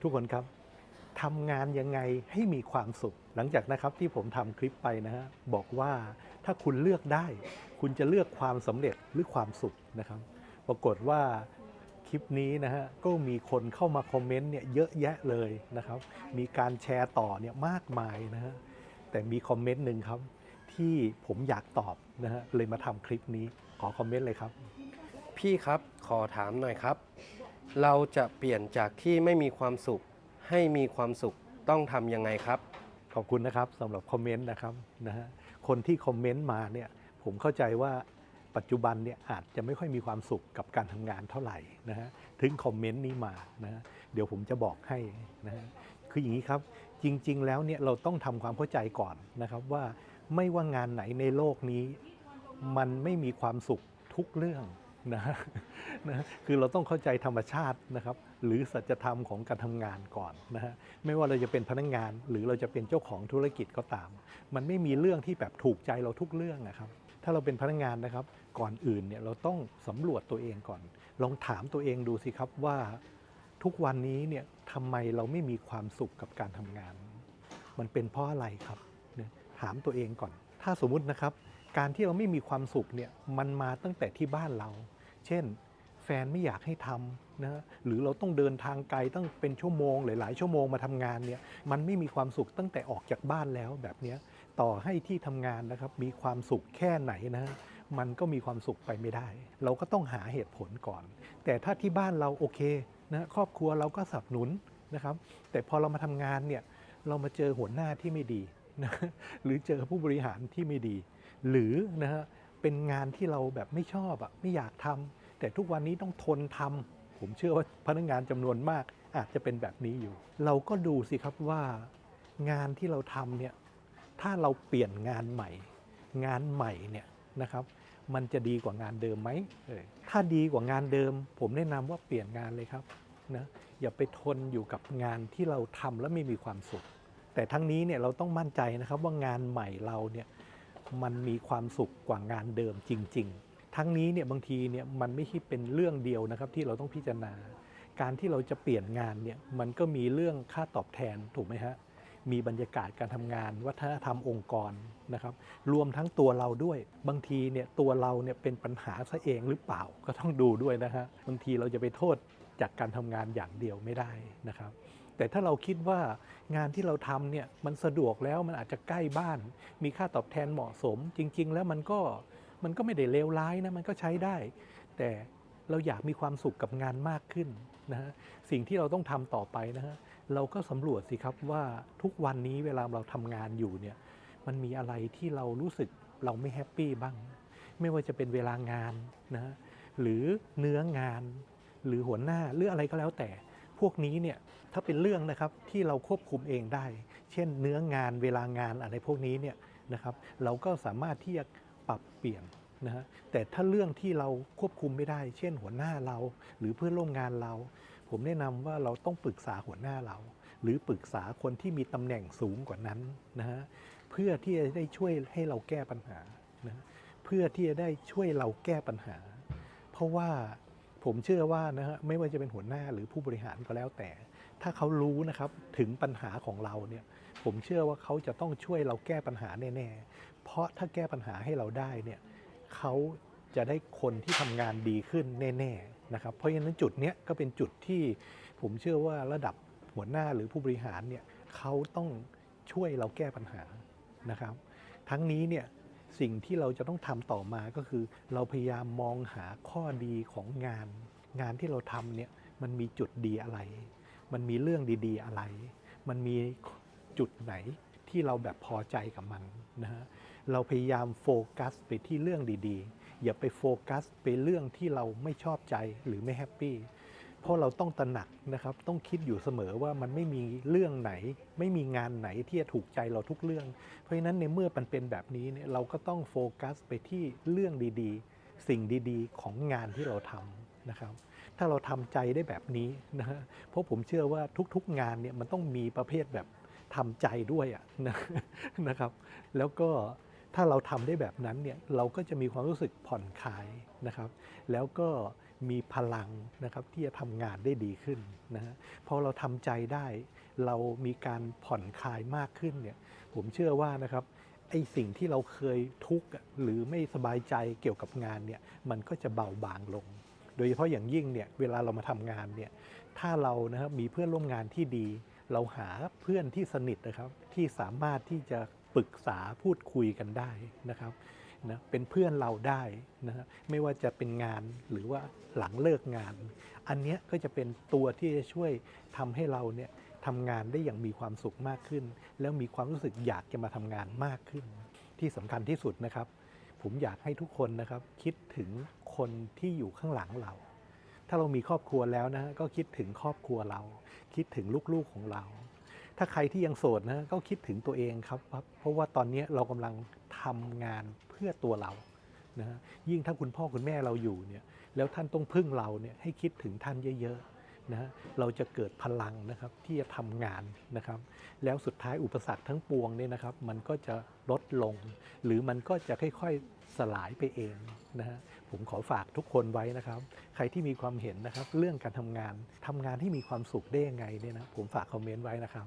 ทุกคนครับทำงานยังไงให้มีความสุข หลังจากนะครับที่ผมทำคลิปไปนะฮะบอกว่าถ้าคุณเลือกได้ คุณจะเลือกความสำเร็จหรือความสุขนะครับ ปรากฏว่าคลิปนี้นะฮะก็มีคนเข้ามาคอมเมนต์เนี่ยเยอะแยะเลยนะครับ มีการแชร์ต่อเนี่ยมากมายนะฮะแต่มีคอมเมนต์หนึ่งครับที่ผมอยากตอบนะฮะเลยมาทำคลิปนี้ขอคอมเมนต์เลยครับ พี่ครับขอถามหน่อยครับ เราจะเปลี่ยนจากที่ไม่มีความสุขให้มีความสุขต้องทำยังไงครับ ขอบคุณนะครับสำหรับคอมเมนต์นะครับนะฮะคนที่คอมเมนต์มาเนี่ยผมเข้าใจว่าปัจจุบันเนี่ยอาจจะไม่ค่อยมีความสุขกับการทำงานเท่าไหร่นะฮะถึงคอมเมนต์นี้มานะฮะเดี๋ยวผมจะบอกให้นะฮะคืออย่างนี้ครับจริง ๆ แล้วเนี่ยเราต้องทำความเข้าใจก่อนนะครับว่าไม่ว่างานไหนในโลกนี้ มันไม่มีความสุขทุกเรื่อง นะฮะนะคือเราต้องเข้าใจธรรมชาตินะครับ หรือสัจธรรมของการทำงานก่อนนะฮะไม่ว่าเราจะเป็นพนักงาน หรือเราจะเป็นเจ้าของธุรกิจก็ตาม มันไม่มีเรื่องที่แบบถูกใจเราทุกเรื่องนะครับ ถ้าเราเป็นพนักงานนะครับ ก่อนอื่นเนี่ยเราต้องสำรวจตัวเองก่อน ลองถามตัวเองดูสิครับว่าทุกวันนี้เนี่ยทำไมเราไม่มีความสุขกับการทำงาน มันเป็นเพราะอะไรครับถามตัวเองก่อน ถ้าสมมุตินะครับ การที่เราไม่มีความสุขเนี่ยมันมาตั้งแต่ที่บ้านเรา เช่น แฟนไม่อยากให้ทำนะหรือเราต้องเดินทางไกลตั้งเป็นชั่วโมง หลาย ๆ ชั่วโมงมาทำงานเนี่ยมันไม่มีความสุขตั้งแต่ออกจากบ้านแล้วแบบนี้ต่อให้ที่ทำงานนะครับมีความสุขแค่ไหนนะมันก็มีความสุขไปไม่ได้ เราก็ต้องหาเหตุผลก่อน แต่ถ้าที่บ้านเราโอเคนะครอบครัวเราก็สนับสนุนนะครับ แต่พอเรามาทำงานเนี่ยเรามาเจอหัวหน้าที่ไม่ดีนะหรือเจอผู้บริหารที่ไม่ดี หรือนะฮะ เป็นงานที่เราแบบไม่ชอบอะไม่อยากทำแต่ทุกวันนี้ต้องทนทำผมเชื่อว่าพนักงานจำนวนมากอาจจะเป็นแบบนี้อยู่ เราก็ดูสิครับว่างานที่เราทำเนี่ยถ้าเราเปลี่ยนงานใหม่ งานใหม่เนี่ยนะครับ มันจะดีกว่างานเดิมไหมเออถ้าดีกว่างานเดิม ผมแนะนำว่าเปลี่ยนงานเลยครับนะอย่าไปทนอยู่กับงานที่เราทำแล้วไม่มีความสุข แต่ทั้งนี้เนี่ยเราต้องมั่นใจนะครับว่างานใหม่เราเนี่ย มันมีความสุขกว่างานเดิมจริง ๆ ทั้งนี้เนี่ยบางทีเนี่ยมันไม่ใช่เป็นเรื่องเดียวนะครับที่เราต้องพิจารณา การที่เราจะเปลี่ยนงานเนี่ยมันก็มีเรื่องค่าตอบแทนถูกไหมฮะมีบรรยากาศการทำงาน วัฒนธรรมองค์กรนะครับ รวมทั้งตัวเราด้วย บางทีเนี่ยตัวเราเนี่ยเป็นปัญหาซะเองหรือเปล่าก็ต้องดูด้วยนะฮะบางทีเราจะไปโทษจากการทำงานอย่างเดียวไม่ได้นะครับ แต่ถ้าเราคิดว่างานที่เราทำเนี่ยมันสะดวกแล้วมันอาจจะใกล้บ้าน มีค่าตอบแทนเหมาะสม จริง ๆ แล้วมันก็มันก็ไม่ได้เลวร้ายนะมันก็ใช้ได้ แต่เราอยากมีความสุขกับงานมากขึ้นนะฮะสิ่งที่เราต้องทำต่อไปนะฮะเราก็สำรวจสิครับว่าทุกวันนี้เวลาเราทำงานอยู่เนี่ยมันมีอะไรที่เรารู้สึกเราไม่แฮปปี้บ้าง ไม่ว่าจะเป็นเวลางานนะฮะหรือเนื้องาน หรือหัวหน้าหรืออะไรก็แล้วแต่ พวกนี้เนี่ยถ้าเป็นเรื่องนะครับที่เราควบคุมเองได้ เช่นเนื้องานเวลางานอะไรพวกนี้เนี่ยนะครับเราก็สามารถที่จะปรับเปลี่ยนนะฮะแต่ถ้าเรื่องที่เราควบคุมไม่ได้ เช่นหัวหน้าเรา หรือเพื่อนร่วมงานเรา ผมแนะนำว่าเราต้องปรึกษาหัวหน้าเรา หรือปรึกษาคนที่มีตำแหน่งสูงกว่านั้นนะฮะเพื่อที่จะได้ช่วยให้เราแก้ปัญหานะเพื่อที่จะได้ช่วยเราแก้ปัญหา เพราะว่า ผมเชื่อว่านะฮะไม่ว่าจะเป็นหัวหน้าหรือผู้บริหารก็แล้วแต่ ถ้าเขารู้นะครับถึงปัญหาของเราเนี่ยผมเชื่อว่าเขาจะต้องช่วยเราแก้ปัญหาแน่ๆ เพราะถ้าแก้ปัญหาให้เราได้เนี่ยเขาจะได้คนที่ทำงานดีขึ้นแน่ๆนะครับเพราะฉะนั้นจุดเนี้ยก็เป็นจุดที่ผมเชื่อว่าระดับหัวหน้าหรือผู้บริหารเนี่ยเขาต้องช่วยเราแก้ปัญหานะครับ ทั้งนี้เนี่ย สิ่งที่เราจะต้องทำต่อมาก็คือ เราพยายามมองหาข้อดีของงาน งานที่เราทำเนี่ยมันมีจุดดีอะไร มันมีเรื่องดีๆอะไร มันมีจุดไหนที่เราแบบพอใจกับมันนะฮะเราพยายามโฟกัสไปที่เรื่องดีๆ อย่าไปโฟกัสไปเรื่องที่เราไม่ชอบใจหรือไม่แฮปปี้ เพราะเราต้องตระหนักนะครับ ต้องคิดอยู่เสมอว่ามันไม่มีเรื่องไหน ไม่มีงานไหนที่จะถูกใจเราทุกเรื่อง เพราะฉะนั้นในเมื่อมันเป็นแบบนี้เนี่ยเราก็ต้องโฟกัสไปที่เรื่องดีๆ สิ่งดีๆ ของงานที่เราทำนะครับ ถ้าเราทำใจได้แบบนี้นะฮะเพราะผมเชื่อว่าทุกๆงานเนี่ยมันต้องมีประเภทแบบทำใจด้วยอะนะนะครับ แล้วก็ ถ้าเราทำได้แบบนั้นเนี่ยเราก็จะมีความรู้สึกผ่อนคลายนะครับ แล้วก็มีพลังนะครับที่จะทำงานได้ดีขึ้นนะฮะพอเราทำใจได้ เรามีการผ่อนคลายมากขึ้นเนี่ยผมเชื่อว่านะครับไอ้สิ่งที่เราเคยทุกข์หรือไม่สบายใจเกี่ยวกับงานเนี่ยมันก็จะเบาบางลง โดยเฉพาะอย่างยิ่งเนี่ยเวลาเรามาทำงานเนี่ยถ้าเรานะครับมีเพื่อนร่วมงานที่ดี เราหาเพื่อนที่สนิทนะครับที่สามารถที่จะปรึกษาพูดคุยกันได้นะครับนะเป็นเพื่อนเราได้นะไม่ว่าจะเป็นงานหรือว่าหลังเลิกงาน อันนี้ก็จะเป็นตัวที่จะช่วยทำให้เราเนี่ยทำงานได้อย่างมีความสุขมากขึ้น แล้วมีความรู้สึกอยากจะมาทำงานมากขึ้น ที่สำคัญที่สุดนะครับ ผมอยากให้ทุกคนนะครับคิดถึงคนที่อยู่ข้างหลังเรา ถ้าเรามีครอบครัวแล้วนะก็คิดถึงครอบครัวเรา คิดถึงลูกๆของเรา ถ้าใครที่ยังโสดนะก็คิดถึงตัวเองครับ เพราะว่าตอนนี้เรากำลังทำงานเพื่อตัวเรานะฮะยิ่งถ้าคุณพ่อคุณแม่เราอยู่เนี่ยแล้วท่านต้องพึ่งเราเนี่ยให้คิดถึงท่านเยอะๆนะเราจะเกิดพลังนะครับที่จะทำงานนะครับ แล้วสุดท้ายอุปสรรคทั้งปวงเนี่ยนะครับ มันก็จะลดลง หรือมันก็จะค่อยๆสลายไปเอง นะฮะผมขอฝากทุกคนไว้นะครับ ใครที่มีความเห็นนะครับ เรื่องการทำงานทำงานที่มีความสุขได้ยังไงเนี่ยนะผมฝากคอมเมนต์ไว้นะครับ